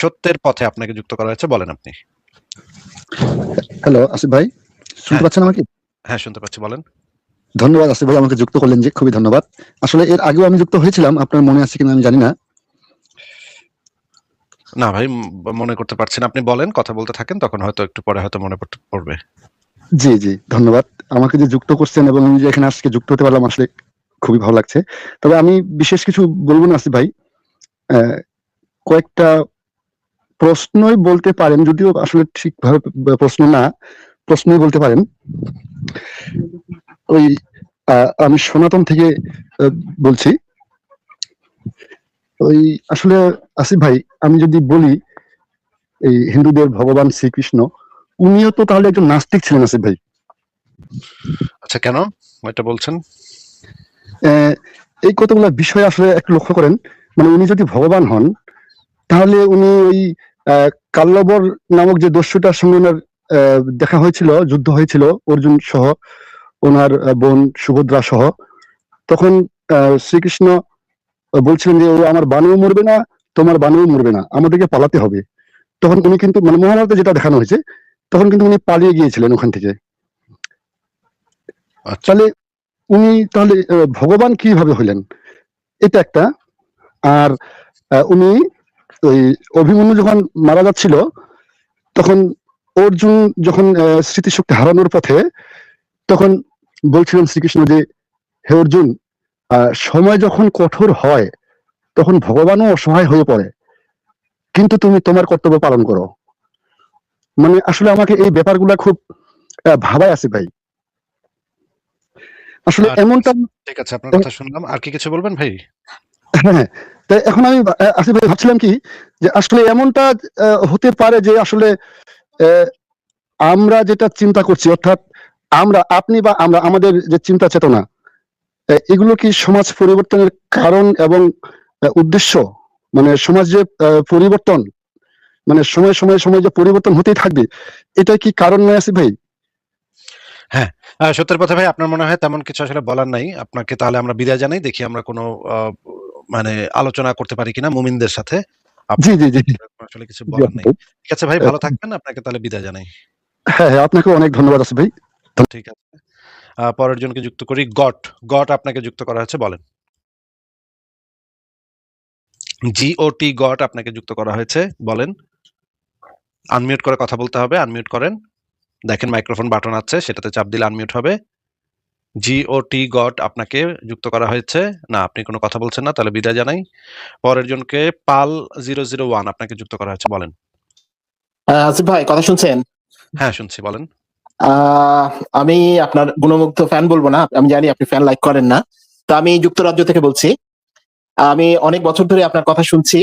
সত্যের পথে আপনাকে যুক্ত করা হয়েছে বলেন আপনি। হ্যালো আসিফ ভাই শুনতে হ্যাঁ। পাচ্ছেন আমাকে? হ্যাঁ শুনতে পাচ্ছি বলেন। ধন্যবাদ আসিফ ভাই আমাকে যুক্ত করলেন যে খুবই ধন্যবাদ। আসলে এর আগেও আমি যুক্ত হয়েছিলাম আপনার মনে আছে কিনা আমি জানি না। না ভাই মনে করতে পারছেন আপনি বলেন কথা বলতে থাকেন তখন হয়তো একটু পরে হয়তো মনে পড়তে- পড়বে। জি জি ধন্যবাদ। আমাকে যে যুক্ত করছেন এবং আমি যে এখানে আজকে যুক্ত হতে পারলাম আসলে খুবই ভালো লাগছে। তবে আমি বিশেষ কিছু বলব না আসিফ ভাই। আহ, কয়েকটা প্রশ্নই বলতে পারেন যদিও আসলে ঠিকভাবে প্রশ্ন না প্রশ্নই বলতে পারেন। ওই আমি সনাতন থেকে বলছি। ওই আসলে আসিফ ভাই আমি যদি বলি এই হিন্দুদের ভগবান শ্রীকৃষ্ণ উনিও তো তাহলে একজন নাস্তিক ছিলেন আসিফ ভাই। আচ্ছা কেন? এটা বলছেন? আহ, এই কতগুলো বিষয় আসলে একটু লক্ষ্য করেন। মানে উনি যদি ভগবান হন তাহলে উনি ওই কাল্লবর নামক যে দস্যুটার সঙ্গে ওনার দেখা হয়েছিল যুদ্ধ হয়েছিল অর্জুন সহ ওনার বোন সুভদ্রা সহ। তখন আহ, শ্রীকৃষ্ণ বলছিলেন যে ও আমার বানেও মরবে না তোমার বানেও মরবে না আমাদেরকে পালাতে হবে। তখন উনি কিন্তু মানে মহাভারতে যেটা দেখানো হয়েছে তখন কিন্তু উনি পালিয়ে গিয়েছিলেন ওখান থেকে। আচ্ছা। তাহলে উনি তাহলে ভগবান কীভাবে হইলেন এটা একটা। আর উনি ওই অভিমন্যু যখন মারা যাচ্ছিল তখন অর্জুন যখন স্মৃতিশক্তি হারানোর পথে তখন বলছিলেন শ্রীকৃষ্ণ যে হে অর্জুন সময় যখন কঠোর হয় তখন ভগবানও অসহায় হয়ে পড়ে। কিন্তু তুমি তোমার কর্তব্য পালন করো। মানে আসলে আমাকে এই ব্যাপারগুলা খুব ভাবায় আছে ভাই। আসলে এমনটা ঠিক আছে আপনার কথা শুনলাম। আর কি কিছু বলবেন ভাই? হ্যাঁ। এখন আমি আসিফ ভাই, ভাবছিলাম কি যে আসলে এমনটা হতে পারে যে আসলে আমরা যেটা চিন্তা করছি, অর্থাৎ আমরা, আপনি বা আমরা, আমাদের যে চিন্তা চেতনা এগুলো কি সমাজ পরিবর্তনের কারণ এবং উদ্দেশ্য? মানে সমাজ যে পরিবর্তন মানে সময় সময় সময় যে পরিবর্তন হতেই থাকবে, এটা কি কারণ নয় আসিফ ভাই? হ্যাঁ সত্যের পথে ভাই, আপনার মনে হয় তেমন কিছু আসলে বলার নাই। আপনাকে তাহলে আমরা বিদায় জানাই, দেখি আমরা কোনো মানে আলোচনা করতে পারি কিনা মুমিনদের সাথে? জি জি জি। আসলে কিছু বলার নেই। ঠিক আছে ভাই ভালো থাকবেন। আপনাকে তাহলে বিদায় জানাই। হ্যাঁ হ্যাঁ আপনাকে অনেক ধন্যবাদ আসিফ ভাই। ঠিক আছে। পরের জনকে যুক্ত করি। গট গট আপনাকে যুক্ত করা হয়েছে বলেন। জিওটি গট আপনাকে যুক্ত করা হয়েছে বলেন। আনমিউট করে কথা বলতে হবে আনমিউট করেন। দেখেন মাইক্রোফোন বাটন আছে সেটাতে চাপ দিলে আনমিউট হবে। জিওটি গট আপনাকে যুক্ত করা হয়েছে। না আপনি কোনো কথা বলছেন না তাহলে বিদায় জানাই। পরের জনকে পাল জিরো জিরো ওয়ান আপনাকে যুক্ত করা হয়েছে বলেন। আসিফ ভাই কথা শুনছেন? হ্যাঁ শুনছি বলেন। আমি আপনার গুণমুগ্ধ ফ্যান বলব না আমি জানি আপনি ফ্যান লাইক করেন না। তো আমি যুক্তরাজ্য থেকে বলছি। আমি অনেক বছর ধরে আপনার কথা শুনছি।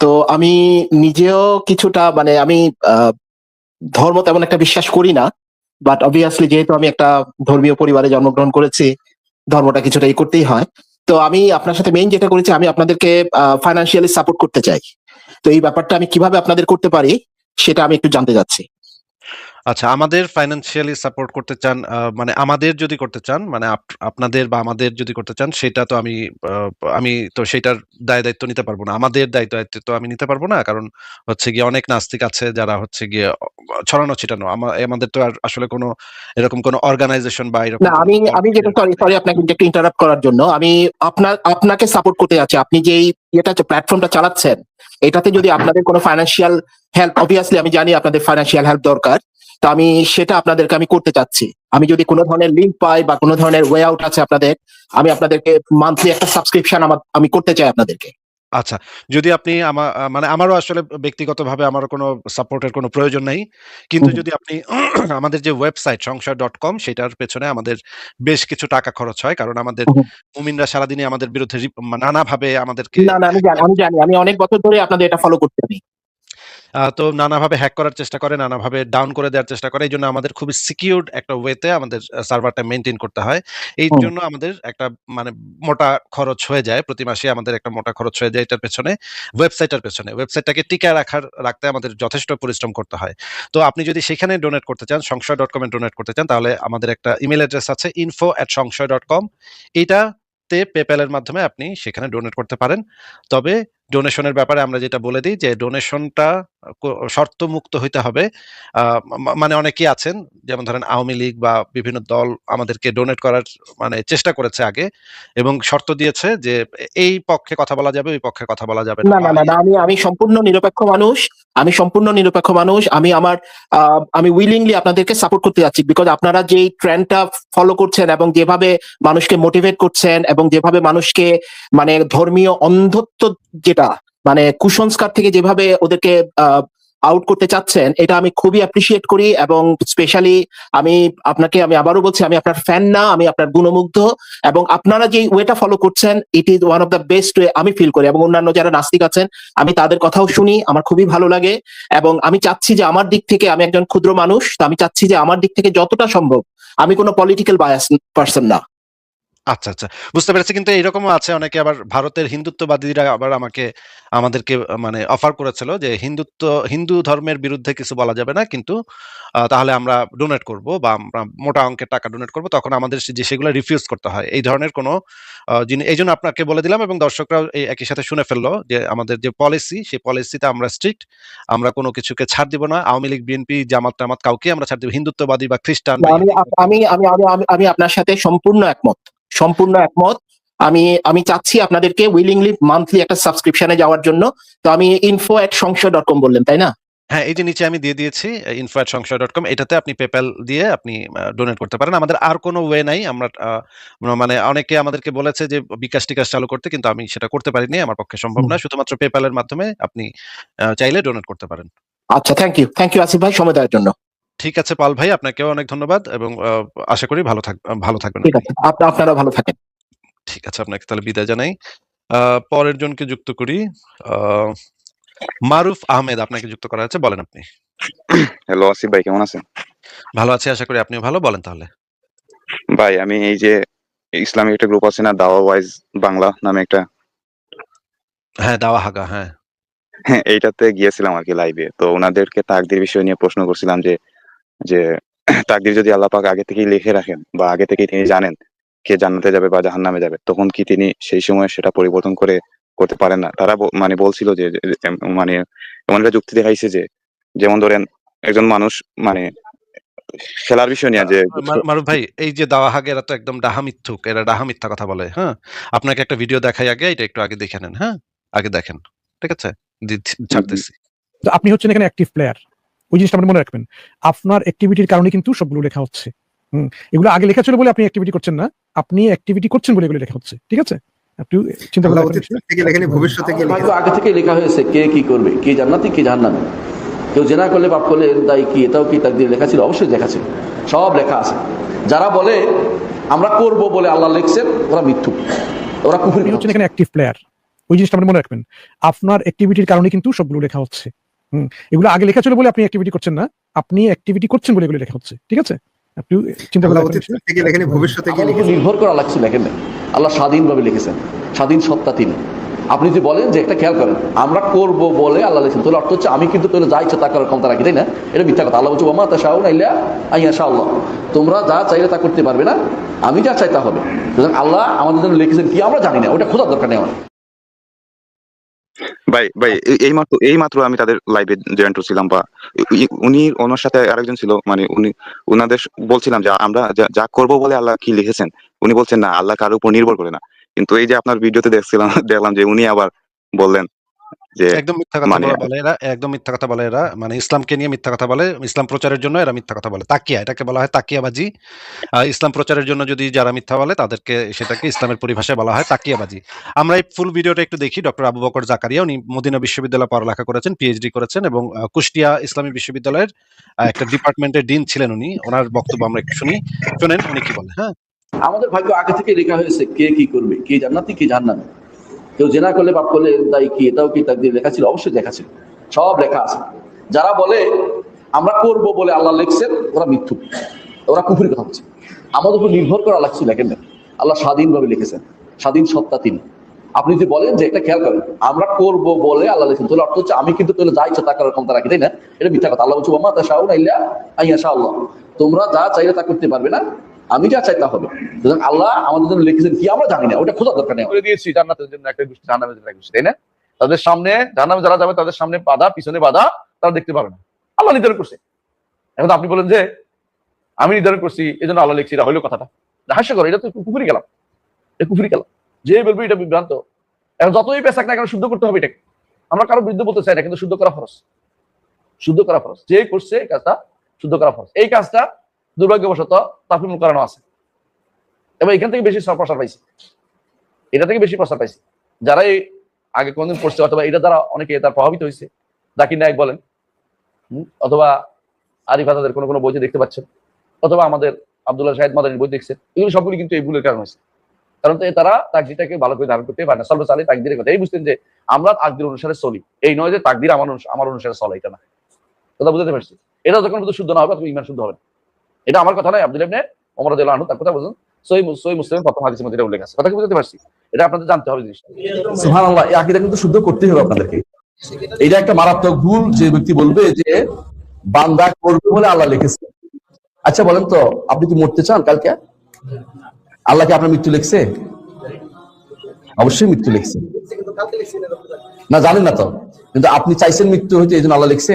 তো আমি নিজেও কিছুটা মানে আমি আহ, ধর্ম তেমন একটা বিশ্বাস করি না। বাট অবভিয়াসলি যেহেতু আমি একটা ধর্মীয় পরিবারে জন্মগ্রহণ করেছি, ধর্মটা কিছুটা ই করতেই হয়। তো আমি আপনার সাথে মেইন যেটা করেছি, আমি আপনাদেরকে ফাইন্যান্সিয়ালি সাপোর্ট করতে চাই। তো এই ব্যাপারটা আমি কীভাবে আপনাদের করতে পারি, সেটা আমি একটু জানতে চাচ্ছি। আচ্ছা আমাদের ফাইন্যান্সিয়ালি সাপোর্ট করতে চান মানে আমাদের যদি করতে চান মানে আপ- আপনাদের বা আমাদের যদি করতে চান সেটা তো আমি আমি তো সেটার দায় দায়িত্ব নিতে পারব না। আমাদের দায়িত্ব দায়িত্ব তো আমি নিতে পারব না কারণ হচ্ছে গিয়ে অনেক নাস্তিক আছে যারা হচ্ছে গিয়ে ছড়ানো ছিটানো। আমাদের তো আর আসলে কোনো এরকম কোনো অর্গানাইজেশন বা এরকম না আমি আমি যেটা সরি সরি আপনাকে একটু ইন্টারাপ্ট করার জন্য আমি আপনার আপনাকে সাপোর্ট করতে যাচ্ছি। আপনি যেই এটা প্ল্যাটফর্মটা চালাচ্ছেন এটাতে যদি আপনাদের কোনো ফাইন্যান্সিয়াল হেল্প অবভিয়াসলি আমি জানি আপনাদের ফাইন্যান্সিয়াল হেল্প দরকার তো আমি সেটা আপনাদেরকে আমি করতে চাচ্ছি। আমি যদি কোনো ধরনের লিঙ্ক পাই বা কোনো ধরনের ওয়ে আউট আছে আপনাদের আমি আপনাদেরকে মান্থলি একটা সাবস্ক্রিপশন আমার আমি করতে চাই আপনাদেরকে। আচ্ছা যদি আপনি আমার মানে আমারও আসলে ব্যক্তিগতভাবে আমার কোনো সাপোর্টের কোনো প্রয়োজন নেই। কিন্তু যদি আপনি আমাদের যে ওয়েবসাইট সংসার ডট কম সেটার পেছনে আমাদের বেশ কিছু টাকা খরচ হয়। কারণ আমাদের। মুমিনরা সারাদিনে আমাদের বিরুদ্ধে নানাভাবে আমাদেরকে না না আমি জানি আমি জানি। আমি অনেক বছর ধরে আপনাদের এটা ফলো করতে আমি। আহ, তো নানাভাবে হ্যাক করার চেষ্টা করে নানাভাবে ডাউন করে দেওয়ার চেষ্টা করে। এই জন্য আমাদের খুবই সিকিউরড একটা ওয়েতে আমাদের সার্ভারটা মেনটেন করতে হয়। এই জন্য আমাদের একটা মানে মোটা খরচ হয়ে যায়। প্রতি মাসে আমাদের একটা মোটা খরচ হয়ে যায় এটার পেছনে ওয়েবসাইটের পেছনে। ওয়েবসাইটটাকে টিকায় রাখার রাখতে আমাদের যথেষ্ট পরিশ্রম করতে হয়। তো আপনি যদি সেখানে ডোনেট করতে চান সংশয় ডট কমে ডোনেট করতে চান তাহলে আমাদের একটা ইমেল অ্যাড্রেস আছে info at Songshoy dot com এইটাতে পেপ্যালের মাধ্যমে আপনি সেখানে ডোনেট করতে পারেন। তবে ডোনেশনের ব্যাপারে আমরা যেটা বলে দিই যে ডোনেশনটা শর্ত মুক্ত হইতে হবে। মানে অনেকেই আছেন, যেমন ধরেন আওয়ামী লীগ বা বিভিন্ন দল আমাদেরকে ডোনেট করার মানে চেষ্টা করেছে আগে এবং শর্ত দিয়েছে যে এই পক্ষে কথা বলা যাবে, ওই পক্ষে কথা বলা যাবে না না না, আমি আমি সম্পূর্ণ নিরপেক্ষ মানুষ। আমি সম্পূর্ণ নিরপেক্ষ মানুষ, আমি আমার আমি উইলিংলি আপনাদেরকে সাপোর্ট করতে যাচ্ছি বিকজ আপনারা যেই ট্রেন্ডটা ফলো করছেন এবং যেভাবে মানুষকে মোটিভেট করছেন এবং যেভাবে মানুষকে মানে ধর্মীয় অন্ধত্ব যেটা মানে কুসংস্কার থেকে যেভাবে ওদেরকে আউট করতে চাচ্ছেন, এটা আমি খুবই অ্যাপ্রিসিয়েট করি এবং স্পেশালি আমি আপনাকে, আমি আবারও বলছি, আমি আপনার ফ্যান না, আমি আপনার গুণমুগ্ধ এবং আপনারা যে ওয়েটা ফলো করছেন it is one of the best way আমি ফিল করি এবং অন্যান্য যারা নাস্তিক আছেন, আমি তাদের কথাও শুনি, আমার খুবই ভালো লাগে এবং আমি চাচ্ছি যে আমার দিক থেকে আমি একজন ক্ষুদ্র মানুষ, তো আমি চাচ্ছি যে আমার দিক থেকে যতটা সম্ভব, আমি কোনো পলিটিক্যাল বায়াস পার্সন না। আচ্ছা আচ্ছা। বুঝতে পেরেছি। কিন্তু এরকমও আছে। অনেকে আবার ভারতের হিন্দুত্ববাদীরা আবার আমাকে, আমাদেরকে মানে অফার করেছিল যে হিন্দুত্ব, হিন্দু ধর্মের বিরুদ্ধে কিছু বলা যাবে না। কিন্তু তাহলে আমরা ডোনেট করব বা আমরা মোটা অঙ্কের টাকা ডোনেট করব। তখন আমাদের যে সেগুলো রিফিউজ করতে হয়। এই ধরনের কোনো জিনিস এই জন্য আপনাকে বলে দিলাম এবং দর্শকরাও এই একই সাথে শুনে ফেলল যে আমাদের যে পলিসি সেই পলিসিতে আমরা স্ট্রিক্ট আমরা কোনো কিছুকে ছাড় দিব না। আওয়ামী লীগ বিএনপি জামাত টামাত কাউকে আমরা ছাড় দিব। হিন্দুত্ববাদী বা খ্রিস্টান আমি আমি, আমি- আমি আপনার সাথে সম্পূর্ণ একমত। সম্পূর্ণ একমত। আমি আমি চাচ্ছি আপনাদেরকে উইলিংলি মান্থলি একটা সাবস্ক্রিপশনে যাওয়ার জন্য। তো আমি ইনফো এট সংশয় ডট কম বললেন তাই না? হ্যাঁ এই যে নিচে আমি দিয়ে দিয়েছি ইনফো সংশয় ডট কম এটাতে আপনি পেপ্যাল দিয়ে আপনি ডোনেট করতে পারেন। আমাদের আর কোনো ওয়ে নাই। আমরা মানে অনেকে আমাদেরকে বলেছে যে বিকাশ টিকাশ চালু করতে কিন্তু আমি সেটা করতে পারিনি। আমার পক্ষে সম্ভব না শুধুমাত্র পেপ্যালের মাধ্যমে আপনি চাইলে ডোনেট করতে পারেন। আচ্ছা thank you thank you Asif ভাই। সময় দেওয়ার জন্য। ঠিক আছে পাল ভাই আপনাকেও অনেক ধন্যবাদ এবং আশা করি ভালো থাক ভালো থাকবেন। ঠিক আছে আপনারা ভালো থাকেন। ঠিক আছে আপনাকে তাহলে বিদায় জানাই। আহ, পরের জনকে যুক্ত করি। আহ, মারুফ আহমেদ আপনাকে যুক্ত করা আছে বলেন আপনি। হ্যালো আসিফ ভাই কেমন আছেন? ভালো আছি আশা করি আপনিও ভালো বলেন তাহলে। ভাই আমি এই যে ইসলামিক একটা গ্রুপ আছে না দাওয়া ওয়াইজ বাংলা নামে একটা। হ্যাঁ দাওয়া হাগা হ্যাঁ। হ্যাঁ, এইটাতে গিয়েছিলাম আর কি লাইভে তো ওনাদেরকে তাকদির বিষয় নিয়ে প্রশ্ন করছিলাম যে যে তাকদির যদি আল্লাহ পাক আগে থেকেই লিখে রাখেন বা আগে থেকেই তিনি জানেন কে জান্নাতে যাবে বা জাহান্নামে যাবে তখন কি তিনি সেই সময় সেটা পরিবর্তন করে করতে পারেন না? তারা মানে বলছিল যে মানে এমন একটা যুক্তি দেখাইছে যে যেমন ধরেন একজন মানুষ মানে খেলার বিষয় নিয়ে যে মারুফ ভাই এই যে দাওয়া হাগে এরা তো একদম ডাহা মিথ্যুক এরা ডাহা মিথ্যা কথা বলে হ্যাঁ? আপনাকে একটা ভিডিও দেখাই আগে এটা একটু আগে দেখে নেন হ্যাঁ? আগে দেখেন ঠিক আছে? ছাড়তেছি। তো আপনি হচ্ছেন এখানে অ্যাক্টিভ প্লেয়ার ওই জিনিসটা আপনি মনে রাখবেন। আপনার অ্যাক্টিভিটির কারণে কিন্তু সবগুলো লেখা হচ্ছে। হুম এগুলো আগে লেখা ছিল বলে আপনি অ্যাক্টিভিটি করছেন না। আপনি অ্যাক্টিভিটি করছেন বলে এগুলো লেখা হচ্ছে ঠিক আছে? আপনি চিন্তা করে ভবিষ্যতে আগে থেকে লেখা হয়েছে কে কি করবে কে জান্নাতি কে জাহান্নামী। কেউ জেনা করলে পাপ করলে এর দায়ী কি এটাও কি তাকদির লেখা ছিল? অবশ্যই লেখা ছিল। সব লেখা আছে। যারা বলে আমরা করব বলে আল্লাহ লিখছেন ওরা মিথ্যু ওরা কুফুরি হচ্ছেন এখানে অ্যাক্টিভ প্লেয়ার ওই জিনিসটা আপনি মনে রাখবেন। আপনার অ্যাক্টিভিটির কারণে কিন্তু সবগুলো লেখা হচ্ছে। হুম এগুলো আগে লেখা ছিল বলে আপনি অ্যাক্টিভিটি করছেন না। আপনি অ্যাক্টিভিটি করছেন বলে এগুলো লেখা হচ্ছে ঠিক আছে? আপনি চিন্তা করে থেকে লেখেনি ভবিষ্যতে নির্ভর করে আল্লাহ কিছু লেখেন না আল্লাহ স্বাধীনভাবে লিখেছেন। স্বাধীন সত্তা তিনি। আপনি যদি বলেন যে একটা খেয়াল করেন আমরা করব বলে আল্লাহ লিখছেন। তাহলে অর্থ হচ্ছে আমি কিন্তু তোলে যা ইচ্ছা তা করার ক্ষমতা রাখি তাই না? এটা মিথ্যা কথা। আল্লাহ বলছে ওমা তা শাহুন আইলা আইয়া শাহ আল্লাহ। তোমরা যা চাইলে তা করতে পারবে না আমি যা চাই তা হবে। সুতরাং আল্লাহ আমাদের জন্য লিখেছেন কি আমরা জানি না। ওটা খোঁজার দরকার নেই আমার। ভাই ভাই এই- মাত্র, এই মাত্র আমি তাদের লাইভে জয়েন্ট ছিলাম বা উনি ওনার সাথে আরেকজন ছিল মানে উনি, উনাদের বলছিলাম যে আমরা যা করব বলে আল্লাহ কি লিখেছেন? উনি বলছেন, না, আল্লাহ কারোর উপর নির্ভর করে না। কিন্তু এই যে আপনার ভিডিওতে দেখছিলাম, দেখলাম যে উনি আবার বললেন যে একদম মিথ্যা কথা মানে- বলে এরা একদম মিথ্যা কথা বলে এরা। মানে ইসলামকে নিয়ে মিথ্যা কথা বলে ইসলাম প্রচারের জন্য এরা মিথ্যা কথা বলে। তাকিয়া এটাকে বলা হয় তাকিয়াবাজি। ইসলাম প্রচারের জন্য যদি যারা মিথ্যা বলে তাদেরকে সেটাকে ইসলামের পরিভাষায় বলা হয় তাকিয়াবাজি। আমরা এই ফুল ভিডিওটা একটু দেখি ডক্টর আবু বকর জাকারিয়া উনি মদিনা বিশ্ববিদ্যালয়ে পড়ালেখা করেছেন পিএইচডি করেছেন এবং কুষ্টিয়া ইসলামী বিশ্ববিদ্যালয়ের একটা ডিপার্টমেন্টের ডিন ছিলেন উনি। ওনার বক্তব্য আমরা একটু শুনি। শুনেন উনি কি বলে হ্যাঁ? আমাদের ভাগ্য আগে থেকে লেখা হয়েছে কে কি করবে কে জান্নাতি কে জাহান্নামী। কেউ জেনা করলে পাপ করলে তাই কি, এটাও কি তাকদির লেখা ছিল? অবশ্যই লেখা ছিল। সব লেখা আছে। যারা বলে, আমরা করব বলে আল্লাহ লিখছেন, ওরা মিথ্যু ওরা কুফুরি কথা হচ্ছে আমাদের উপর নির্ভর করে কিছু লেখেন না। আল্লাহ স্বাধীনভাবে লিখেছেন। স্বাধীন সত্তা তিনি। আপনি যদি বলেন যে এটা খেয়াল করেন, আমরা করব বলে আল্লাহ লিখেন তাহলে অর্থ হচ্ছে আমি কিন্তু তাহলে যা ইচ্ছা তা করার ক্ষমতা রাখি, তাই না? এটা মিথ্যা কথা। আল্লাহ বলছে ওমা তা শাহুন আইলা আইয়া শাহ আল্লাহ তোমরা যা চাইলে তা করতে পারবে না। আমি যা চাই তা হবে। আল্লাহ আমাদের জন্য লিখেছেন কি আমরা জানি না, ওটা খোঁজার দরকার নেই। করে দিয়েছি, জান্নাতের জন্য একটা গোষ্ঠী জান্নাতের জন্য একটা গোষ্ঠী, তাই না? তাদের সামনে, জাহান্নামে যারা যাবে, তাদের সামনে বাধা, পিছনে বাধা তারা দেখতে পাবে না। আল্লাহ নির্ধারণ করছে। এখন আপনি বলেন যে, আমি নির্ধারণ করছি এই জন্য আল্লাহ লিখছি, এটা হইল কথাটা। হাস্যকর এটা তো পুকুরি গেলাম এটা পুকুরি গেলাম যে বলবে এটা বিভ্রান্ত। এখন যতই পেশাক না কেন শুদ্ধ করতে হবে এটাকে। আমরা কারও বিরুদ্ধে বলতে চাই না, কিন্তু শুদ্ধ করা খরচ শুদ্ধ করা খরচ যে করছে এই কাজটা শুদ্ধ করা খরচ এই কাজটা দুর্ভাগ্যবশত তাফিমুল করানো আছে। এবং এখান থেকে বেশি প্রসার পাইছি। এটা থেকে বেশি প্রসার পাইছি। যারা এই আগে কোনদিন পড়ছে, অথবা এটা দ্বারা অনেকে তার প্রভাবিত হয়েছে জাকির নায়ক বলেন অথবা আরিফ আজাদের কোনো কোনো বইতে দেখতে পাচ্ছেন, অথবা আমাদের আবদুল্লাহ শাহেদ মাদানির বই দেখছেন, এগুলো সবগুলি কিন্তু এই ভুলের কারণ হয়েছে কারণ তারা তাকদিরটাকে ভালো করে ধারণ করতে পারে না। সর্ব সালে তাকদিরের কথা। এই বুঝতেন যে আমরা তাকদির অনুসারে চলি। এই নয় যে তাকদির আমার আমার অনুসারে চলে, এটা না। কথা বুঝতে পারছি? এটা যখন শুদ্ধ না হবে, তখন ইমান শুদ্ধ হবে না। এটা আমার কথা নয়, আব্দুল ইবনে ওমর রাদিয়াল্লাহু আনহু তার কথা বুঝুন সই সই মুসলিম প্রথম হাদিসের মধ্যে উল্লেখ আছে। কথা কি বুঝতে পারছি? এটা আপনাদের জানতে হবে জিনিসটা। সুবহানাল্লাহ, এই আকীদা কিন্তু শুদ্ধ করতেই হবে আপনাদেরকে। এটা একটা মারাত্মক ভুল যে ব্যক্তি বলবে যে বান্দা করবে বলে আল্লাহ লিখেছে। আচ্ছা বলেন তো, আপনি কি মরতে চান কালকে? আল্লাহ কি আপনার মৃত্যু লিখছে? অবশ্যই মৃত্যু লিখছে। না, জানেন না তো। কিন্তু আপনি চাইছেন মৃত্যু হইতে এই জন্য আল্লাহ লিখছে।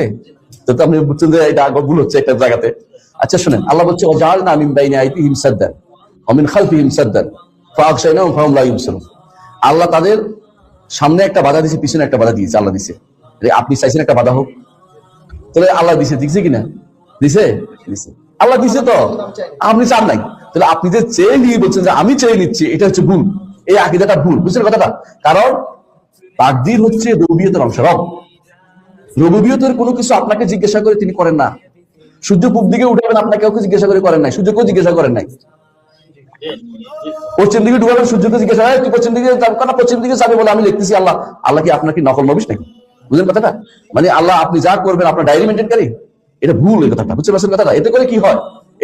তো আপনি বুঝছেন যে এটা ভুল হচ্ছে একটা জায়গাতে। আচ্ছা শুনেন, আল্লাহ বলছে ওজাল না মিন বাইনি আইতি হিমসাদ্দান অমিন খালফি হিমসাদ্দান ফাকশাইনা ফাহুম লা ইউবসিরুন. আল্লাহ তাদের সামনে একটা বাধা দিয়েছে পিছনে একটা বাধা দিয়েছে, আল্লাহ দিছে। আপনি চাইছেন একটা বাধা হোক। তাহলে আল্লাহ দিছে দিছে কিনা? দিছে? দিছে। আল্লাহ দিছে তো। আপনি চান নাই। তাহলে আপনি যে চেয়ে নিয়ে বলছেন যে আমি চেয়ে নিচ্ছি, এটা হচ্ছে ভুল। এই আকিদাটা ভুল। বুঝছেন কথাটা? কারণ তাকদির হচ্ছে রবিয়তের অংশ, রব। রবিয়তের কোনো কিছু আপনাকে জিজ্ঞাসা করে তিনি করেন না। সূর্য পূব দিকে উঠাবেন আপনাকে জিজ্ঞাসা করে করেন নাই। সূর্যকেও জিজ্ঞাসা করেন নাই। পশ্চিম দিকে ঢুকাবেন সূর্যকে জিজ্ঞাসা হয় তুই পশ্চিম দিকে যাব, কেন পশ্চিম দিকে যাবে বলে আমি লিখতেছি, আল্লাহ আল্লাহ কি আপনার কি নকল নবিস নাকি? বুঝলেন কথাটা? মানে আল্লাহ আপনি যা করবেন, আপনার ডায়েরি মেনটেন করি এটা ভুল এই কথাটা, বুঝতে পারছেন কথাটা? এতে করে কি হয়?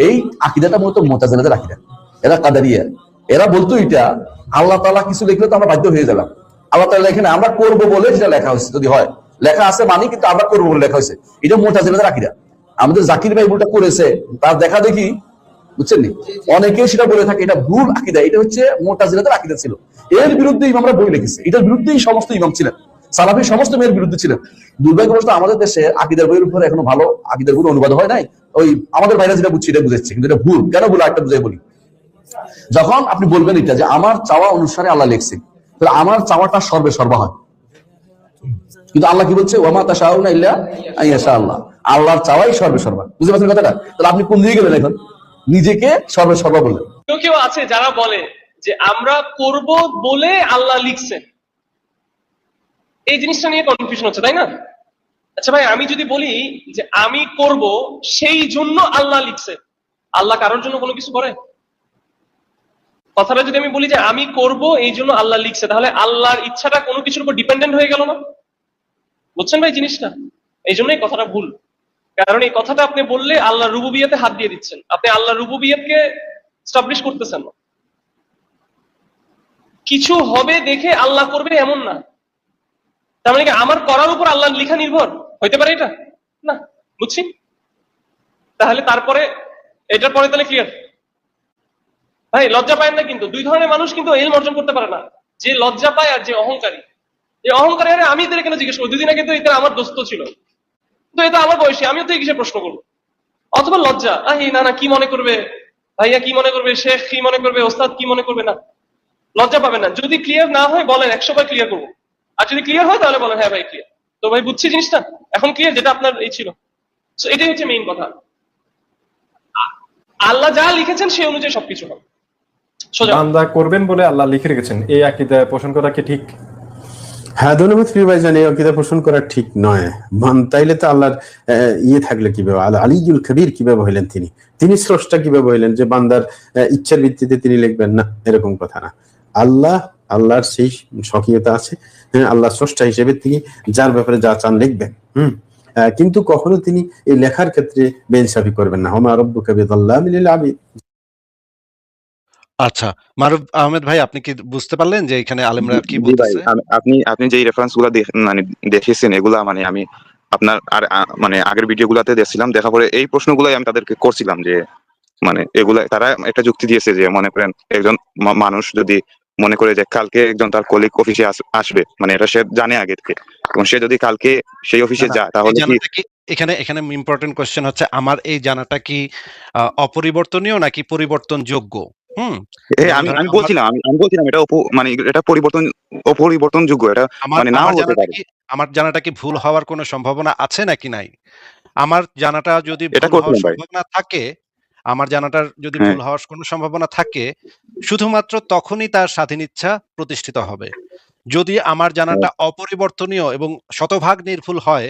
এই আকিদাটা মূলত মোতাজেনাদের আকিদা। এরা কাদারিয়া। এরা বলতো এটা, আল্লাহ তালা কিছু লিখলে তো আমরা বাধ্য হয়ে যালাম আল্লাহ তালা লেখেন, আমরা করব বলে সেটা লেখা হয়েছে, যদি হয়। লেখা আছে মানি কিন্তু আমরা করব বলে লেখা হয়েছে। এটা মোতাজেনাদের আকিদা। আমাদের জাকির ভাই ভুলটা করেছে তার দেখা দেখি বুঝছেন অনেকে সেটা বলে থাকে এটা ভুল আকিদা এটা হচ্ছে মোটাজিলাদের আকিদা ছিল। এর বিরুদ্ধে ইমামরা বই লিখেছে এটার বিরুদ্ধেই সমস্ত ইমাম ছিলেন। সালাফি সমস্ত মেয়ের বিরুদ্ধে ছিলেন। দুর্ভাগ্যবশত আমাদের দেশে আকিদার বইয়ের উপরে এখনও ভালো আকিদার বই অনুবাদ হয় নাই। ওই আমাদের বাইরে যেটা বুঝছি এটা বুঝাচ্ছে কিন্তু এটা ভুল। কেন ভুল একটা বুঝাই বলি? যখন আপনি বলবেন এটা যে আমার চাওয়া অনুসারে আল্লাহ লিখছে তাহলে আমার চাওয়াটা সর্বে সর্বা হয়। কিন্তু আল্লাহ কি বলছে? ওমা তা শাহুনা ইল্লা আইয়াশা আল্লাহ। আল্লাহর চাওয়াই সর্বে সর্বা বুঝতে পারছেন কথাটা? তাহলে আপনি কোন দিকে গেলেন এখন? নিজেকে সর্বে সর্বা বললেন। কেউ কেউ আছে যারা বলে যে আমরা করব বলে আল্লাহ লিখছেন। এই জিনিসটা নিয়ে কনফিউশন হচ্ছে, তাই না? আচ্ছা ভাই, আমি যদি বলি যে আমি করব সেই জন্য আল্লাহ লিখছে। আল্লাহ কারোর জন্য কোনো কিছু করে? কথাটা যদি আমি বলি যে আমি করব এই জন্য আল্লাহ লিখছে, তাহলে আল্লাহর ইচ্ছাটা কোনো কিছুর উপর ডিপেন্ডেন্ট হয়ে গেল না? বুঝছেন ভাই জিনিসটা? এই জন্যই কথাটা ভুল। কারণ এই কথাটা আপনি বললে আল্লাহ রুবুবিয়াতে হাত দিয়ে দিচ্ছেন। আপনি আল্লাহ রুবুবিয়াতকে স্টাবলিশ করতেছেন না। কিছু হবে দেখে আল্লাহ করবে এমন না। তার মানে আমার করার উপর আল্লাহর লিখা নির্ভর? হইতে পারে এটা? না, বুঝছি? তাহলে তারপরে, এটার পরে তাহলে ক্লিয়ার ভাই, লজ্জা পায় না কিন্তু। দুই ধরনের মানুষ কিন্তু এলম অর্জন করতে পারে না। যে লজ্জা পায় আর যে অহংকারী। যে অহংকারী আমি এদের কেন জিজ্ঞেস করি দুদিন আগে তো এটা আমার দোস্ত ছিল। তো এটা আমার বয়সী, আমিও তো এই কিসে প্রশ্ন করব। অথবা লজ্জা, আহ না না, কি মনে করবে? ভাইয়া কি মনে করবে? শেখ কি মনে করবে? ওস্তাদ কি মনে করবে? না। লজ্জা পাবে না। যদি ক্লিয়ার না হয়, বলেন, একশো বার ক্লিয়ার করব। আর যদি ক্লিয়ার হয়, তাহলে বলেন হ্যাঁ ভাই ক্লিয়ার তো ভাই, বুঝছি জিনিসটা? এখন ক্লিয়ার যেটা আপনার এই ছিল। So, এটাই হচ্ছে মেইন কথা। আল্লাহ যা লিখেছেন, সেই অনুযায়ী সবকিছু হবে। বান্দা করবেন বলে আল্লাহ লিখে রেখেছেন। এই আকিদা পোষণ করা কি ঠিক? হ্যাঁ ধন্যবাদ প্রিয় ভাইজান, এই অকিদা পোষণ করা ঠিক নয়। মান তাইলে তো আল্লাহর ইয়ে থাকলে কীভাবে? আল আলিজুল কবির কীভাবে হইলেন তিনি? তিনি স্রষ্টা কীভাবে হইলেন? যে বান্দার ইচ্ছার ভিত্তিতে তিনি লিখবেন, না, এরকম কথা না। আল্লাহ, আল্লাহর সেই স্বকীয়তা আছে আল্লাহ স্রষ্টা হিসেবে তিনি যার ব্যাপারে যা চান লিখবেন, হম? কিন্তু কখনো তিনি এই লেখার ক্ষেত্রে বেনসাফি করবেন না। হমা রব্বু কবিদ আল্লাহ আচ্ছা মারুফ আহমেদ ভাই আপনি কি বুঝতে পারলেন যে এখানে আলেমরা কি জি ভাই বলতেছে? আমি- আপনি আপনি যে রেফারেন্সগুলা দেখ- মানে দেখেছেন এগুলা মানে আমি আপনার আর আ- মানে আগের ভিডিও গুলাতে দেখছিলাম দেখা পরে এই প্রশ্নগুলাই আমি তাদেরকে করছিলাম যে মানে এগুলা তারা একটা যুক্তি দিয়েছে যে মনে করেন একজন মা- মানুষ যদি মনে করে যে কালকে একজন তার কলিগ অফিসে আসবে মানে এটা সে জানে আগে থেকে। এবং সে যদি কালকে সেই অফিসে না, যায় এই তাহলে কি জানাটা কি এখানে এখানে ইম্পর্টেন্ট কোশ্চেন হচ্ছে আমার এই জানাটা কি আহ, অপরিবর্তনীয় নাকি পরিবর্তনযোগ্য? হুম। আমি আমি আমার- বলছিলাম আমি আমি বলছিলাম এটা মানে এটা পরিবর্তন অপরিবর্তনযোগ্য এটা মানে নাও হতে জানাটা পারে। কি আমার জানাটা কি ভুল হওয়ার কোনো সম্ভাবনা আছে নাকি নাই? আমার জানাটা যদি ভুল সম্ভাবনা থাকে আমার জানাটার যদি হ্যাঁ। ভুল হওয়ার কোনো সম্ভাবনা থাকে শুধুমাত্র তখনই তার স্বাধীন ইচ্ছা প্রতিষ্ঠিত হবে। যদি আমার জানাটা অপরিবর্তনীয় এবং শতভাগ নির্ভুল হয়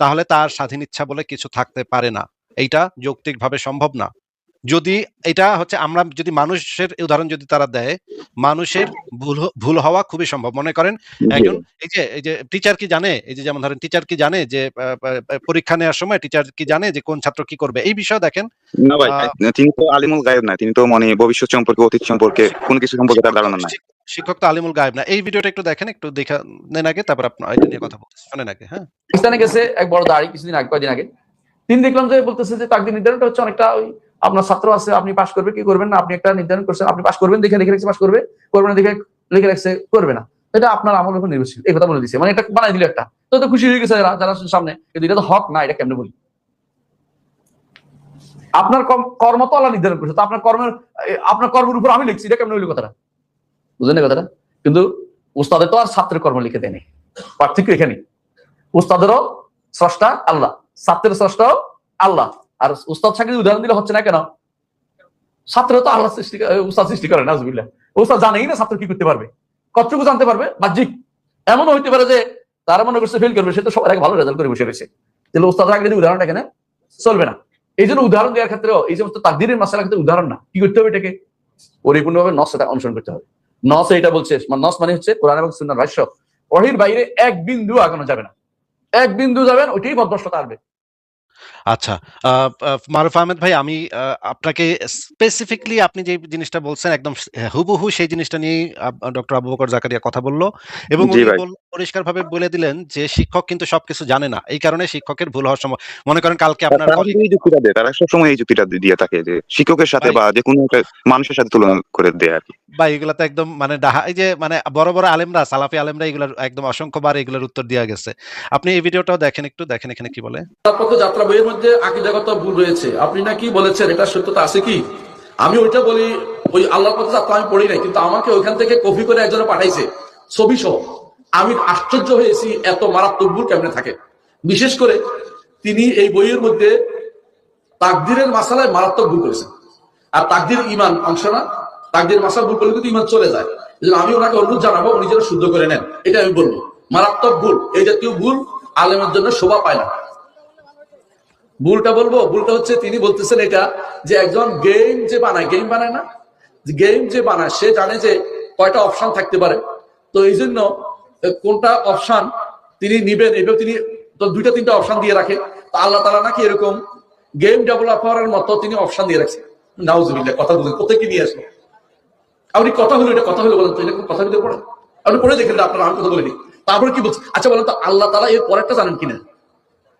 তাহলে তার স্বাধীন ইচ্ছা বলে কিছু থাকতে পারে না। এইটা যৌক্তিকভাবে সম্ভব না। যদি এটা হচ্ছে আমরা যদি মানুষের উদাহরণ যদি তারা দেয় মানুষের ভুল ভুল হওয়া খুবই সম্ভব। মনে করেন একজন এই যে এই যে টিচার কি জানে? এই যে যেমন ধরেন টিচার কি জানে যে পরীক্ষা নেওয়ার সময় টিচার কি জানে যে কোন ছাত্র কি করবে? এই বিষয়ে দেখেন না ভাই তিনি তো আলিমুল গায়েব না তিনি তো মানে ভবিষ্যৎ সম্পর্কে অতীত সম্পর্কে কোন কিছু সম্পর্কে তার ধারণা নাই। শিক্ষক তো আলিমুল গায়েব না। এই ভিডিওটা একটু দেখেন একটু দেখা নেন আগে তারপর আপনার এটা নিয়ে কথা বলতে শোনেন আগে হ্যাঁ। পাকিস্তানে গেছে এক বড় দাঁড়ি কিছুদিন আগে কয়দিন আগে। তিনি দেখলাম যে বলতেছে যে তাকদির নির্ধারণটা হচ্ছে অনেকটা ওই আপনার ছাত্র আছে, আপনি পাশ করবে, কি করবেন না? আপনি একটা নির্ধারণ করছেন, আপনি পাশ করবেন, দেখে লিখে রাখছে, পাশ করবে করবে না দেখে, লিখে রাখছে, করবে না। এটা আপনার আমলের উপর নির্ভরশীল, এই কথা বলে দিছে মানে এটা বানাই দিল একটা। তো তো খুশি হয়ে গেছে যারা যারা সামনে, কিন্তু এটা তো হক না, এটা কেমনে বলি? আপনার কর্ম- তো আল্লাহ নির্ধারণ করছে, তো আপনার কর্মের আপনার কর্মের উপর আমি লিখছি, এটা কেমনে হইল কথাটা? বুঝলেন এই কথাটা? কিন্তু উস্তাদের তো আর ছাত্রের কর্ম লিখে দেয়নি, পার্থক্য এখানে উস্তাদেরও স্রষ্টা আল্লাহ, ছাত্রের স্রষ্টাও আল্লাহ। আর উস্তাদ চাকরি উদাহরণ দিলে হচ্ছে না কেন? ছাত্র তো আল্লাহ সৃষ্টি উস্তাদ সৃষ্টি করে না জুবিল্লা উস্তাদ জানেই না ছাত্র কি করতে পারবে। কতটুকু জানতে পারবে? বাহ্যিক। এমন হইতে পারে যে তারা মনে করছে ফেল করবে, সে তো সবার ভালো রেজাল্ট করে বসে রয়েছে। তাহলে উস্তাদ চাকরি উদাহরণটা এখানে চলবে না। এই জন্য উদাহরণ দেওয়ার ক্ষেত্রেও এই সমস্ত তাকদিরের মাসালার ক্ষেত্রে উদাহরণ না। কি করতে হবে এটাকে? পরিপূর্ণভাবে নস এটা অনুসরণ করতে হবে। নস এটা বলছে নস মানে হচ্ছে কোরআন এবং সুন্নার ভাষ্য। ওহির বাইরে এক বিন্দু আগানো যাবে না। এক বিন্দু যাবেন ওইটাই ভদ্রষ্টতা আসবে। আচ্ছা আহ, আহ, মারুফ আহমেদ ভাই আমি আহ, আপনাকে স্পেসিফিকলি আপনি যে জিনিসটা বলছেন একদম হুবহু সেই জিনিসটা নিয়ে ডক্টর আবু বকর জাকারিয়া কথা বলল এবং জি উনি ভাই। পরিষ্কার ভাবে বলে দিলেন যে শিক্ষক কিন্তু সবকিছু জানে না এই কারণে শিক্ষকের ভুল হওয়ার সময় মনে করেন কালকে আপনার তারা colleague- এই যুক্তিটা দেয় তারা সবসময় এই যুক্তিটা দিয়ে থাকে যে শিক্ষকের সাথে ভাই। বা যে কোনো একটা মানুষের সাথে তুলনা করে দেয় আর কি বা এগুলা তো একদম মানে ডাহা এই যে মানে বড় বড় আলেমরা সালাফি আলেমরা এগুলার একদম অসংখ্যবার এগুলোর উত্তর দেওয়া গেছে আপনি এই ভিডিওটাও দেখেন একটু দেখেন এখানে কি বলে যাত্রা বইয়ের মধ্যে আকিদাগত ভুল রয়েছে। আপনি নাকি বলেছেন, এটা সত্যতা আছে কি? আমি ওইটা বলি, ওই আল্লাহর পথে যাত্রা আমি পড়ি নাই, কিন্তু আমাকে ওইখান থেকে কপি করে একজনে পাঠাইছে ছবি সহ আমি আশ্চর্য হয়েছি এত মারাত্মক ভুল কেমনে থাকে। বিশেষ করে তিনি এই বইয়ের মধ্যে তাকদিরের মাসালায় মারাত্মক ভুল করেছেন। আর তাকদির ইমান অংশ না, তাকদির মাসাল ভুল করলে কিন্তু ইমান চলে যায়। আমি ওনাকে অনুরোধ জানাব, উনি যেন শুদ্ধ করে নেন। এটা আমি বলব। মারাত্মক ভুল, এই জাতীয় ভুল আলেমের জন্য শোভা পায় না। ভুলটা বলব? ভুলটা হচ্ছে তিনি বলতেছেন এটা যে একজন গেম যে বানায় গেম বানায় না? গেম যে বানায়, সে জানে যে কয়টা অপশন থাকতে পারে। তো এই জন্য কোনটা অপশন তিনি নিবেন, এভাবে তিনি তো দুইটা তিনটা অপশন দিয়ে রাখে। আল্লাহ তালা নাকি এরকম গেম ডেভেলপারের মতো তিনি অপশন দিয়ে রাখছেন। নাউজুবিল্লাহ, কথা বুঝলেন কোথায় কি নিয়ে আসলো? আপনি কথা হলো এটা, কথা হলো বলেন তো এটা কোন কথা ভিতরে পড়ে আপনি পড়ে দেখেন আপনার আমি কথা বলিনি। তারপরে কি বলছে? আচ্ছা বলেন তো, আল্লাহ তালা এর পরেরটা জানেন কিনা?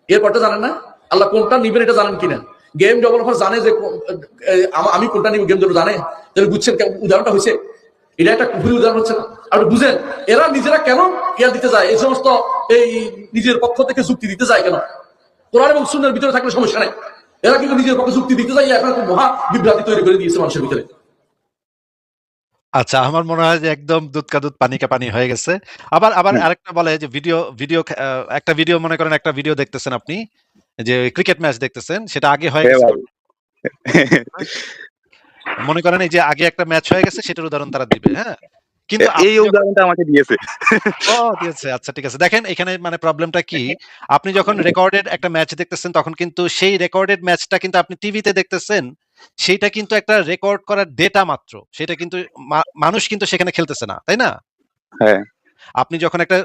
এর পরটা জানেন না? আল্লাহ কোনটা নিবেন এটা জানেন কিনা? গেম ডেভেলপার জানে যে আম- কোনটা নিব গেম ডেভেলপার জানে? তাহলে বুঝছেন উদাহরণটা হয়েছে এটা একটা কুফুরি উদাহরণ হচ্ছে না? আপনি বুঝেন এরা নিজেরা কেন ইয়া দিতে যায়? এই সমস্ত এই নিজের পক্ষ থেকে যুক্তি দিতে যায় কেন? কোরআন এবং সুন্নার ভিতরে থাকলে সমস্যা নাই। এরা কিন্তু নিজের পক্ষে যুক্তি দিতে যায় এখন মহা বিভ্রান্তি তৈরি করে দিয়েছে মানুষের ভিতরে। আচ্ছা আমার মনে হয় যে একদম দুধ কা দুধ পানি কা পানি হয়ে গেছে। আবার আবার আরেকটা বলে যে ভিডিও ভিডিও একটা ভিডিও মনে করেন একটা ভিডিও দেখতেছেন আপনি। যে ক্রিকেট ম্যাচ দেখতেছেন সেটা আগে হয়ে হ্যাঁ গেছে মনে করেন এই যে আগে একটা ম্যাচ হয়ে গেছে সেটার উদাহরণ তারা দিবে হ্যাঁ? কিন্তু এই উদাহরণটা আমাকে দিয়েছে। ও দিয়েছে। আচ্ছা ঠিক আছে। দেখেন এখানে মানে প্রবলেমটা কি? আপনি যখন রেকর্ডেড একটা ম্যাচ দেখতেছেন তখন কিন্তু সেই রেকর্ডেড ম্যাচটা কিন্তু আপনি টিভিতে দেখতেছেন সেইটা কিন্তু একটা রেকর্ড করার ডেটা মাত্র। সেটা কিন্তু মানুষ কিন্তু সেখানে খেলতেছে না তাই না? হ্যাঁ। আপনি যখন একটা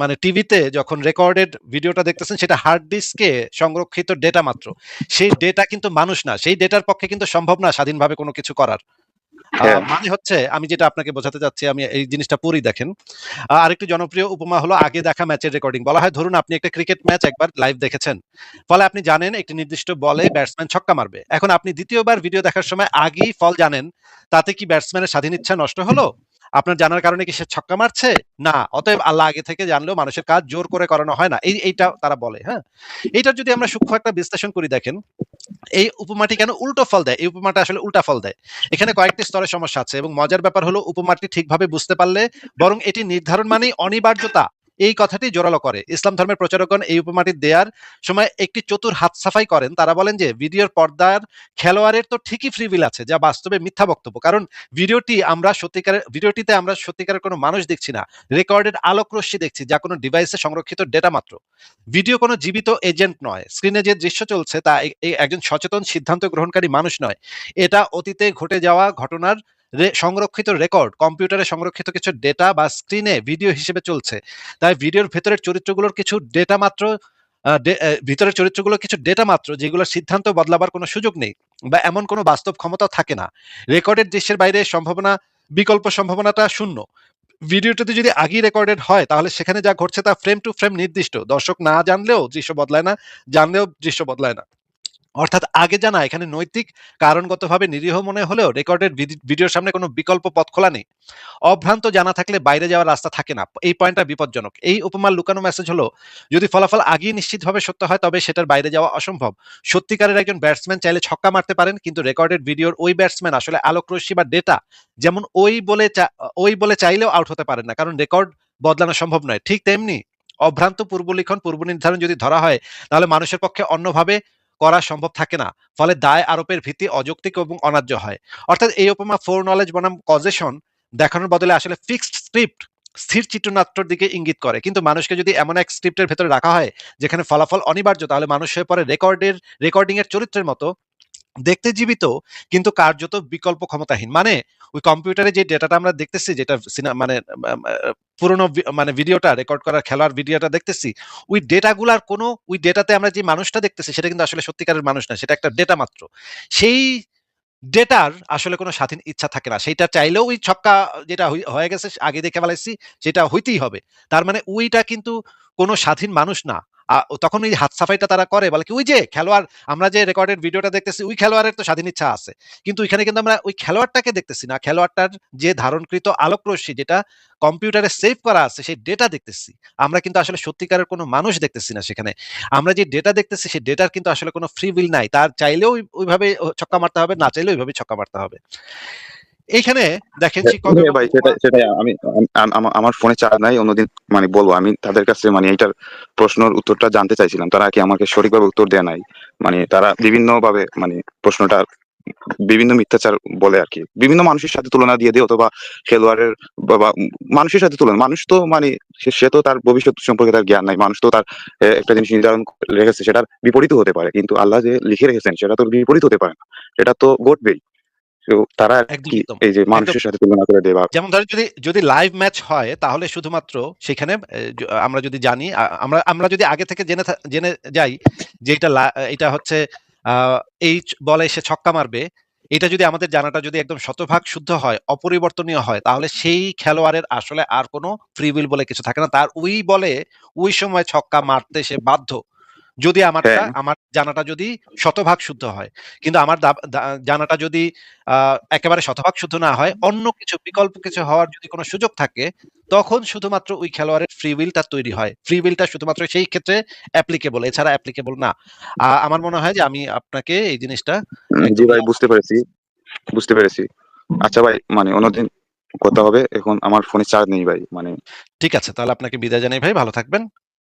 মানে টিভিতে যখন রেকর্ডেড ভিডিওটা দেখতেছেন সেটা হার্ড ডিস্কে সংরক্ষিত ডেটা মাত্র। সেই ডেটা কিন্তু মানুষ না সেই ডেটার পক্ষে কিন্তু সম্ভব না স্বাধীনভাবে কোনো কিছু করার। হ্যাঁ। মানে হচ্ছে আমি যেটা আপনাকে বোঝাতে চাচ্ছি আমি এই জিনিসটা পড়ি দেখেন। আরেকটি জনপ্রিয় উপমা হলো আগে দেখা ম্যাচের রেকর্ডিং বলা হয় ধরুন আপনি একটা ক্রিকেট ম্যাচ একবার লাইভ দেখেছেন। ফলে আপনি জানেন একটি নির্দিষ্ট বলে ব্যাটসম্যান ছক্কা মারবে। এখন আপনি দ্বিতীয়বার ভিডিও দেখার সময় আগেই ফল জানেন তাতে কি ব্যাটসম্যানের স্বাধীন ইচ্ছা নষ্ট হলো? আপনার জানার কারণে কি সে ছক্কা মারছে? না, অতএব আল্লাহ আগে থেকে জানলেও মানুষের কাজ জোর করে করানো হয় না। এই, এইটা তারা বলে হ্যাঁ? এইটার যদি আমরা সূক্ষ্ম একটা বিশ্লেষণ করি, দেখেন, এই উপমাটি কেন উল্টো ফল দেয়? এই উপমাটা আসলে উল্টা ফল দেয়। এখানে কয়েকটি স্তরের সমস্যা আছে এবং মজার ব্যাপার হলো, উপমাটি ঠিকভাবে বুঝতে পারলে বরং এটি নির্ধারণ মানেই অনিবার্যতা। এই কথাটি জোরালো করে। ইসলাম ধর্মের প্রচারকগণ এই উপমাটি দেওয়ার সময় একটি চতুর হাত সাফাই করেন। তারা বলেন যে, ভিডিওর পর্দার খেলোয়াড়ের তো ঠিকই ফ্রি উইল আছে, যা বাস্তবে মিথ্যা বক্তব্য। কারণ ভিডিওটি আমরা সত্যিকারের, ভিডিওটিতে আমরা সত্যিকারের কোনো মানুষ দেখছি না। রেকর্ডেড আলোক রশ্মি দেখছি, যা কোনো ডিভাইসে সংরক্ষিত ডেটা মাত্র। ভিডিও কোনো জীবিত এজেন্ট নয়। স্ক্রিনে যে দৃশ্য চলছে, তা একজন সচেতন সিদ্ধান্ত গ্রহণকারী মানুষ নয়। এটা অতীতে ঘটে যাওয়া ঘটনার সংরক্ষিত রেকর্ড কম্পিউটারে সংরক্ষিত কিছু ডেটা বা স্ক্রিনে ভিডিও হিসেবে চলছে। তাই ভিডিওর ভেতরের চরিত্রগুলোর কিছু ডেটা মাত্র ভিতরের চরিত্রগুলো কিছু ডেটা মাত্র যেগুলোর সিদ্ধান্ত বদলাবার কোনো সুযোগ নেই বা এমন কোনো বাস্তব ক্ষমতা থাকে না। রেকর্ডের দৃশ্যের বাইরে সম্ভাবনা, বিকল্প সম্ভাবনাটা শূন্য। ভিডিওটিতে যদি আগেই রেকর্ডেড হয়, তাহলে সেখানে যা ঘটছে তা ফ্রেম টু ফ্রেম নির্দিষ্ট। দর্শক না জানলেও দৃশ্য বদলায় না, জানলেও দৃশ্য বদলায় না। অর্থাৎ আগে জানা, এখানে নৈতিক, কারণগতভাবে নিরীহ মনে হলেও রেকর্ডেড ভিডিওর সামনে কোনো বিকল্প পথ খোলা নেই। অভ্রান্ত জানা থাকলে বাইরে যাওয়ার রাস্তা থাকে না। এই পয়েন্টটা বিপজ্জনক। এই উপমার লুকানো মেসেজ হলো, যদি ফলাফল আগেই নিশ্চিতভাবে সত্য হয়, তবে সেটার বাইরে যাওয়া অসম্ভব। সত্যিকারের একজন ব্যাটসম্যান চাইলে ছক্কা মারতে পারেন, কিন্তু রেকর্ডেড ভিডিওর ওই ব্যাটসম্যান আসলে আলোকরশ্মি বা ডেটা যেমন ওই বলে ওই বলে চাইলেও আউট হতে পারেন না, কারণ রেকর্ড বদলানো সম্ভব নয়। ঠিক তেমনি, অভ্রান্ত পূর্বলিখন পূর্ব নির্ধারণ যদি ধরা হয়, তাহলে মানুষের পক্ষে অন্যভাবে করা সম্ভব থাকে না। ফলে দায় আরোপের ভিত্তি অযৌক্তিক এবং অনার্য হয়। অর্থাৎ এই উপমা ফোর নলেজ বনাম কজেশন দেখানোর বদলে আসলে ফিক্সড স্ক্রিপ্ট স্থির চিত্রনাট্যর দিকে ইঙ্গিত করে। কিন্তু মানুষকে যদি এমন এক স্ক্রিপ্টের ভেতরে রাখা হয়, যেখানে ফলাফল অনিবার্য, তাহলে মানুষ হয়ে পরে রেকর্ডের রেকর্ডিং এর চরিত্রের মতো দেখতে জীবিত, কিন্তু কার্যত বিকল্প ক্ষমতাহীন। মানে ওই কম্পিউটারে যে ডেটাটা আমরা দেখতেছি, যেটা মানে পুরোনো মানে ভিডিওটা, রেকর্ড করা, খেলার ভিডিওটা দেখতেছি, ওই ডেটাগুলার কোনো, ওই ডেটাতে আমরা যে মানুষটা দেখতেছি, সেটা কিন্তু আসলে সত্যিকারের মানুষ না, সেটা একটা ডেটা মাত্র। সেই ডেটার আসলে কোনো স্বাধীন ইচ্ছা থাকে না। সেইটা চাইলেও ওই ছক্কা যেটা হয়ে গেছে, আগে দেখে ফেলাইছি, সেটা হইতেই হবে। তার মানে ওইটা কিন্তু কোনো স্বাধীন মানুষ না। তখন ওই হাত সাফাইটা তারা করে, বলে কি, ওই যে খেলোয়াড়, আমরা যে রেকর্ডেড ভিডিওটা দেখতেছি, ওই খেলোয়াড়ের তো স্বাধীন ইচ্ছা আছে। কিন্তু এখানে কিন্তু আমরা ওই খেলোয়াড়টাকে দেখতেছি না। খেলোয়াড়টার যে ধারণকৃত আলোক রশ্মি যেটা কম্পিউটারে সেভ করা আছে, সেই ডেটা দেখতেছি। আমরা কিন্তু আসলে সত্যিকারের কোনো মানুষ দেখতেছি না সেখানে। আমরা যে ডেটা দেখতেছি, সেই ডেটার কিন্তু আসলে কোনো ফ্রি উইল নাই। তার চাইলেও ওইভাবে ছক্কা মারতে হবে, না চাইলেও ওইভাবে ছক্কা মারতে হবে। এইখানে দেখেন হ্যাঁ এবং ভাই সেটাই আমি আমার ফোনে চার্জ নাই অন্যদিন মানে বলব আমি তাদের কাছে মানে এইটার প্রশ্নের উত্তরটা জানতে চাইছিলাম তারা কি আমাকে সঠিকভাবে উত্তর দেয় নাই? মানে তারা বিভিন্ন ভাবে মানে প্রশ্নটা বিভিন্ন মিথ্যাচার বলে আর কি বিভিন্ন মানুষের সাথে তুলনা দিয়ে দিয়ে অথবা খেলোয়াড়ের বা মানুষের সাথে তুলনা মানুষ তো মানে সে- তো তার ভবিষ্যৎ সম্পর্কে তার জ্ঞান নাই মানুষ তো তার একটা জিনিস নির্ধারণ রেখেছে সেটার বিপরীত হতে পারে কিন্তু আল্লাহ যে লিখে রেখেছেন সেটা তো বিপরীত হতে পারে না এটা তো ঘটবেই। তো তারা কি এই যে মানুষের সাথে তুলনা করে দেয় যেমন ধরেন যদি যদি লাইভ ম্যাচ হয় তাহলে শুধুমাত্র সেখানে আমরা যদি জানি আমরা আমরা যদি আগে থেকে জেনে জেনে যাই যে এটা এটা হচ্ছে এই বলে সে ছক্কা মারবে এটা যদি আমাদের জানাটা যদি একদম শতভাগ শুদ্ধ হয় অপরিবর্তনীয় হয় তাহলে সেই খেলোয়াড়ের আসলে আর কোনো ফ্রি উইল বলে কিছু থাকে না। তার ওই বলে ওই সময় ছক্কা মারতে সে বাধ্য। যদি আমারটা হ্যাঁ। আমার জানাটা যদি শতভাগ শুদ্ধ হয়। কিন্তু আমার জানাটা যদি আহ, একেবারে শতভাগ শুদ্ধ না হয় অন্য কিছু বিকল্প কিছু হওয়ার যদি কোনো সুযোগ থাকে তখন শুধুমাত্র ওই খেলোয়াড়ের ফ্রি উইলটা তৈরি হয়। ফ্রি উইলটা শুধুমাত্র সেই ক্ষেত্রে অ্যাপ্লিকেবল এছাড়া অ্যাপ্লিকেবল না। আমার মনে হয় যে আমি আপনাকে এই জিনিসটা জি ভাই বুঝতে পেরেছি। বুঝতে পেরেছি। আচ্ছা ভাই মানে অন্যদিন কথা হবে। এখন আমার ফোনে চার্জ নেই ভাই মানে ঠিক আছে তাহলে আপনাকে বিদায় জানাই ভাই ভালো থাকবেন।